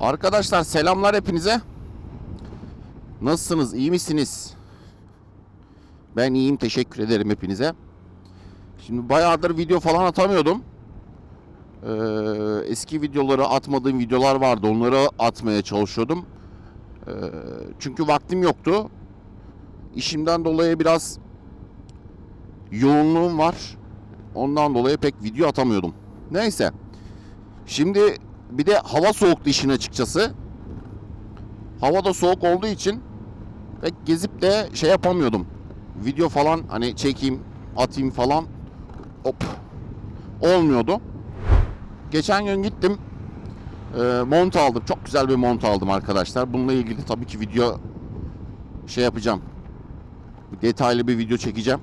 Arkadaşlar selamlar hepinize. Nasılsınız? iyi misiniz? Ben iyiyim. Teşekkür ederim hepinize. Şimdi bayağıdır video falan atamıyordum. Ee, eski videoları atmadığım videolar vardı. Onları atmaya çalışıyordum. Ee, çünkü vaktim yoktu. İşimden dolayı biraz yoğunluğum var. Ondan dolayı pek video atamıyordum. Neyse. Şimdi bir de hava soğuktu işin açıkçası. Hava da soğuk olduğu için pek gezip de şey yapamıyordum. Video falan hani çekeyim, atayım falan hop olmuyordu. Geçen gün gittim. e, mont aldım. Çok güzel bir mont aldım arkadaşlar. Bununla ilgili tabii ki video şey yapacağım. Detaylı bir video çekeceğim.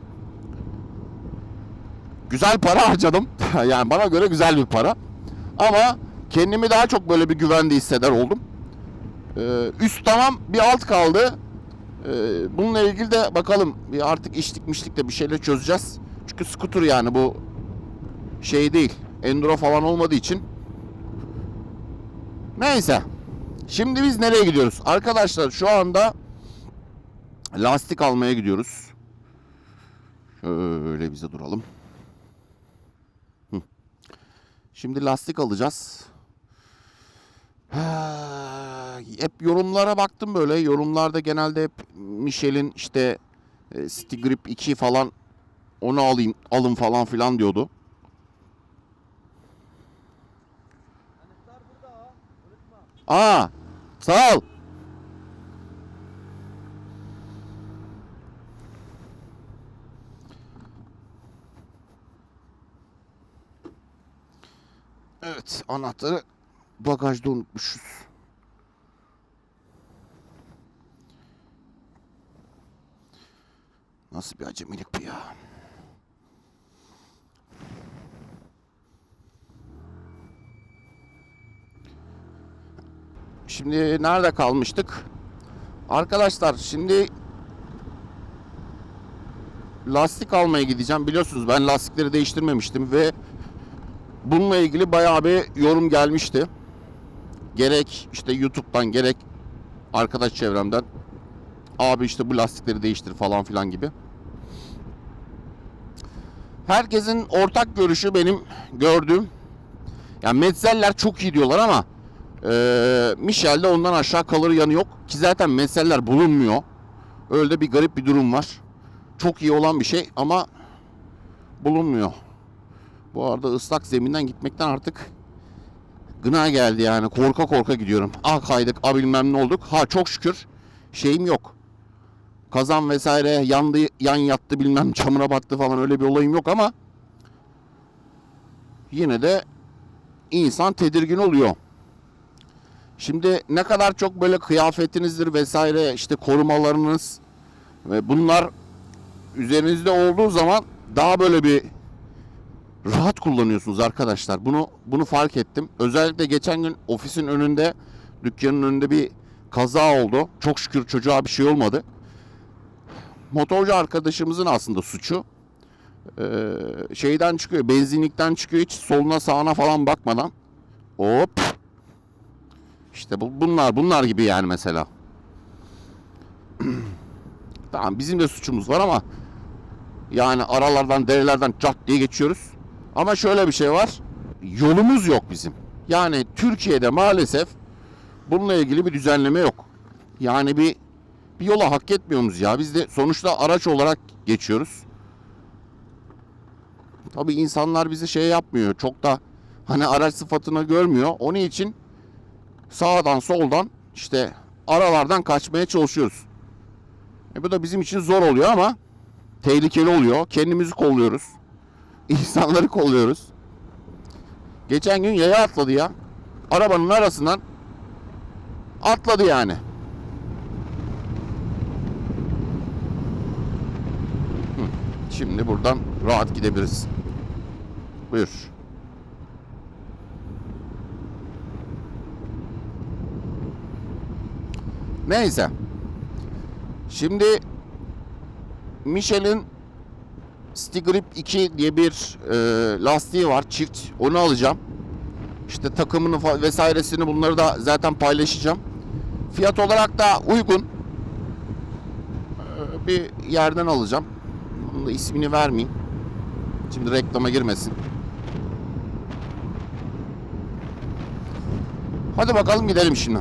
Güzel para harcadım. yani bana göre güzel bir para. Ama kendimi daha çok böyle bir güvende hisseder oldum. Ee, üst tamam bir alt kaldı. Ee, bununla ilgili de bakalım bir artık içtik miştik de bir şeyler çözeceğiz. Çünkü scooter yani bu şey değil. Enduro falan olmadığı için. Neyse. Şimdi biz nereye gidiyoruz? Arkadaşlar şu anda lastik almaya gidiyoruz. Şöyle bize duralım. Şimdi lastik alacağız. Hep yorumlara baktım böyle. Yorumlarda genelde hep Michelin işte e, Stigrip 2 falan onu alayım alın falan filan diyordu. Aa, sağ ol. Evet, anahtarı bagajda unutmuşuz. Nasıl bir acemilik bu ya? Şimdi nerede kalmıştık? Arkadaşlar şimdi lastik almaya gideceğim. Biliyorsunuz ben lastikleri değiştirmemiştim ve bununla ilgili bayağı bir yorum gelmişti. Gerek işte YouTube'dan gerek arkadaş çevremden abi işte bu lastikleri değiştir falan filan gibi. Herkesin ortak görüşü benim gördüğüm yani Metzeller çok iyi diyorlar ama eee Michel'de ondan aşağı kalır yanı yok. Ki zaten Metzeller bulunmuyor. Öyle bir garip bir durum var. Çok iyi olan bir şey ama bulunmuyor. Bu arada ıslak zeminden gitmekten artık gına geldi yani. Korka korka gidiyorum. Ah kaydık, ah bilmem ne olduk. Ha çok şükür şeyim yok. Kazan vesaire yandı, yan yattı bilmem çamura battı falan öyle bir olayım yok ama yine de insan tedirgin oluyor. Şimdi ne kadar çok böyle kıyafetinizdir vesaire işte korumalarınız ve bunlar üzerinizde olduğu zaman daha böyle bir rahat kullanıyorsunuz arkadaşlar. Bunu bunu fark ettim. Özellikle geçen gün ofisin önünde, dükkanın önünde bir kaza oldu. Çok şükür çocuğa bir şey olmadı. Motorcu arkadaşımızın aslında suçu. Ee, şeyden çıkıyor, benzinlikten çıkıyor hiç soluna sağına falan bakmadan. Hop. İşte bu, bunlar bunlar gibi yani mesela. tamam bizim de suçumuz var ama yani aralardan derelerden cat diye geçiyoruz. Ama şöyle bir şey var. Yolumuz yok bizim. Yani Türkiye'de maalesef bununla ilgili bir düzenleme yok. Yani bir bir yola hak etmiyoruz ya. Biz de sonuçta araç olarak geçiyoruz. Tabii insanlar bizi şey yapmıyor. Çok da hani araç sıfatını görmüyor. Onun için sağdan soldan işte aralardan kaçmaya çalışıyoruz. E bu da bizim için zor oluyor ama tehlikeli oluyor. Kendimizi kolluyoruz. İnsanları kolluyoruz. Geçen gün yaya atladı ya. Arabanın arasından atladı yani. Şimdi buradan rahat gidebiliriz. Buyur. Neyse. Şimdi Michelin Stigrip 2 diye bir e, lastiği var çift. Onu alacağım. İşte takımını vesairesini bunları da zaten paylaşacağım. Fiyat olarak da uygun. Ee, Bir yerden alacağım. Bunun da ismini vermeyeyim. Şimdi reklama girmesin. Hadi bakalım gidelim şimdi.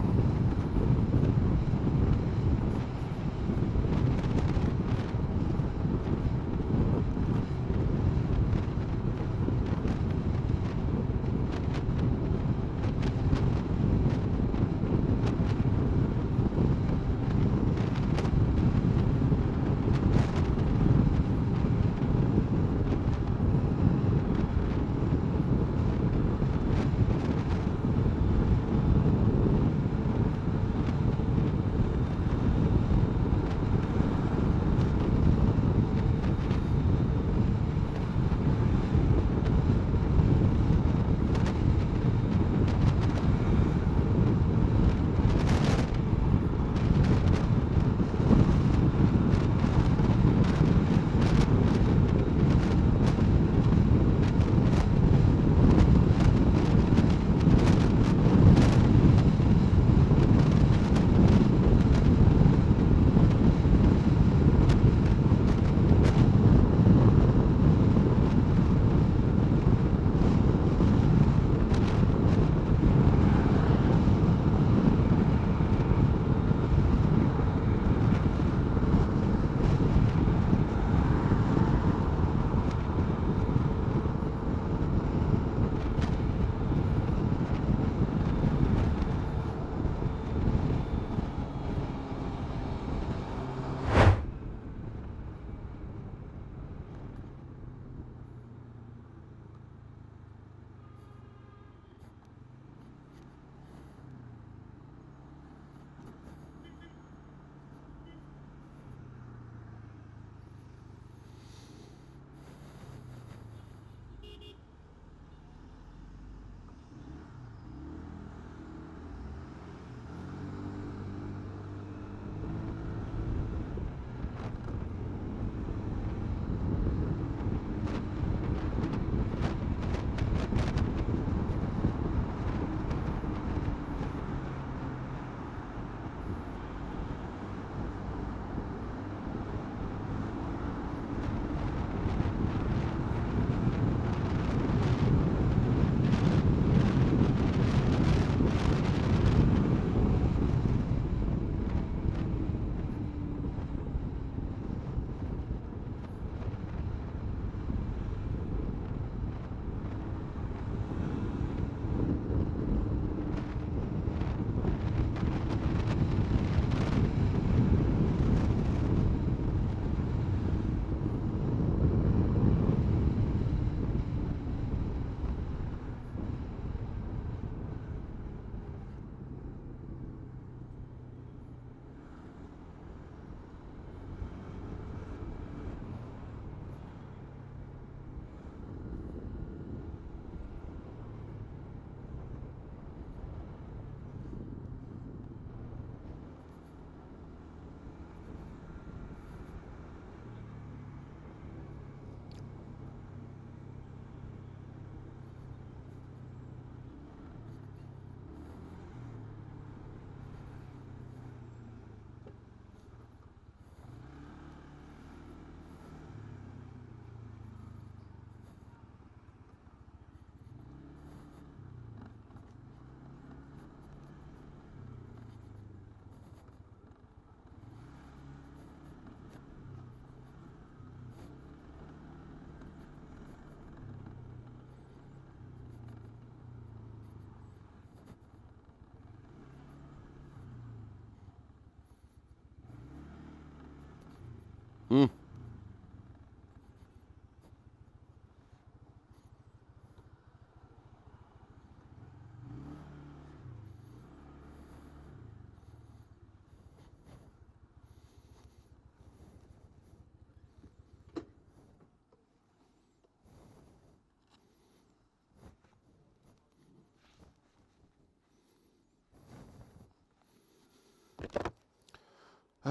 Mm.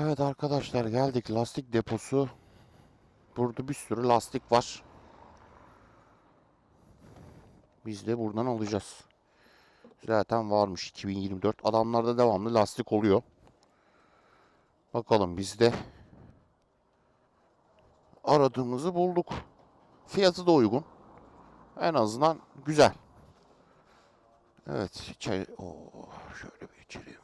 Evet arkadaşlar geldik lastik deposu. Burada bir sürü lastik var. Biz de buradan alacağız. Zaten varmış 2024. Adamlarda devamlı lastik oluyor. Bakalım biz de aradığımızı bulduk. Fiyatı da uygun. En azından güzel. Evet, içeri... Oo, şöyle bir bakalım.